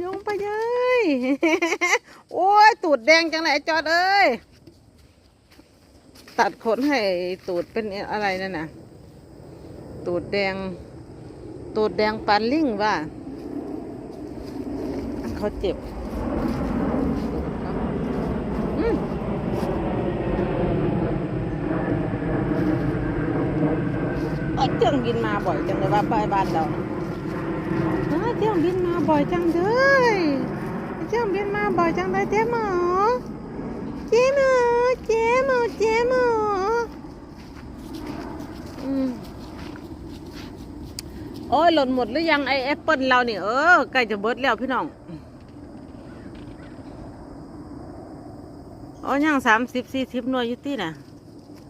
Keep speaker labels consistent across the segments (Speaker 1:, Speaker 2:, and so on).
Speaker 1: โยงไปเย้ยโอ้ยตูดแดงจังเลยไอ้จอดเอ้ยตัดขนให้ตูดเป็นอะไรนั่นน่ะ ตูดแดง ตูดแดงปานลิงว่าเขาเจ็บอืมเอ้ยเจียงบินมาบ่อยจังเลยว่าไปบ้านเรา เอ้ยเจียงบินมาบ่อยจังเลยเจียงบินมาบ่อยจังเลยเจ๊หมอเจ๊หมอเจ๊หมอเจ๊หมออืมโอ้ยหล่นหมดหรือยังไอแอปเปิลเราเนี่ยเออใกล้จะเบิดแล้วพี่น้องโอ้ยังสามสิบสี่สิบหน่วยยู่ที่น่ะ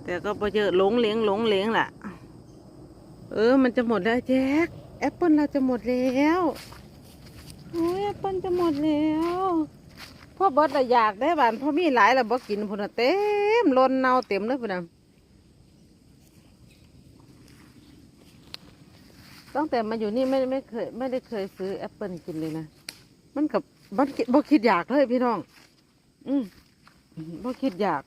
Speaker 1: แต่ก็พอเจอหลงเหลงหลงเหลงแหละเออ มันจะหมดแล้วแจ็ค แอปเปิลเราจะหมดแล้วโอ้ยแอปเปิลจะหมดแล้วพ่อเบิดละอยากได้บานพ่อมีหลายละบ่กินพุ่นเต็มล้นเน่าเต็มเลยพุ่นนะตั้งแต่มาอยู่นี่ไม่ไม่เคยไม่ได้เคยซื้อแอปเปิลกินเลยนะมันกับมันคิดบ่คิดอยากเลยพี่น้อง อืมบ่คิดอยาก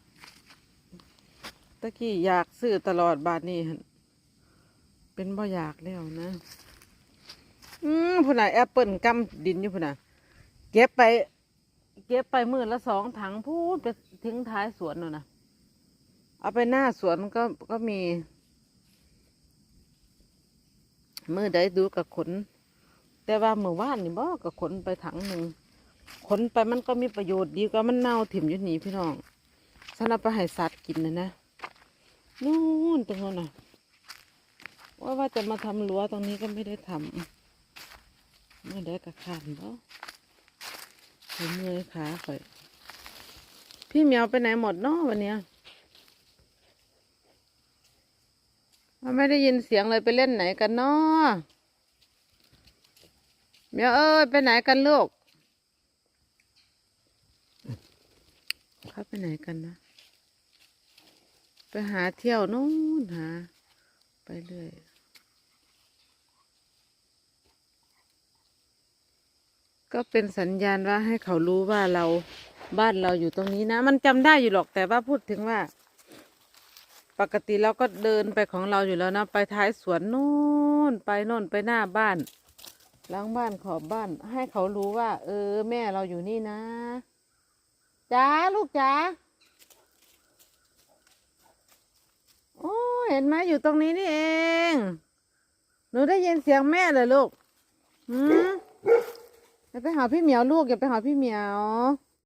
Speaker 1: ตะกี้อยากซื้อตลอดบาทนี้หั่นเป็นบ่อยากแล้วนะ อืมพุ่นน่ะแอปเปิลกำดินอยู่พุ่นน่ะเก็บไป เก็บไปมือละสองถังพูดไปทิ้งท้ายสวนน่ะนะเอาไปหน้าสวนก็ก็มี มือใดดูกับขน แต่ว่าเมื่อว่านนี่บ่กับขนไปถังหนึ่งขนไปมันก็มีประโยชน์ดีกว่ามันเน่าถิ่มอยู่นี่พี่น้องสำหรับไปให้สัตว์กินนะนะนู่นตรงนู้นน่ะว่าว่าจะมาทำรั้วตรงนี้ก็ไม่ได้ทำ มื่อใดกับขานบ่ไปเมื่อยขาข่อย พี่เหมียวไปไหนหมดเนาะวันเนี้ยมันไม่ได้ยินเสียงเลยไปเล่นไหนกันเนาะเมียวเอ้ยไปไหนกันลูกเขาไปไหนกันนะ ไปหาเที่ยวนู่นหา ไปเรื่อย ก็เป็นสัญญาณว่าให้เขารู้ว่าเราบ้านเราอยู่ตรงนี้นะ มันจำได้อยู่หรอกแต่ว่าพูดถึงว่า ปกติเราก็เดินไปของเราอยู่แล้วนะ ไปท้ายสวนนู่นไปโน่นไปหน้าบ้านหล้างบ้านขอบบ้าน ให้เขารู้ว่า เออ แม่เราอยู่นี่นะจ้าลูกจ้าโอ้เห็นไหมอยู่ตรงนี้นี่เอง หนูได้ยินเสียงแม่เลยลูกหืม อย่าไปหาพี่เหมียวลูกอย่าไปหาพี่เหมียว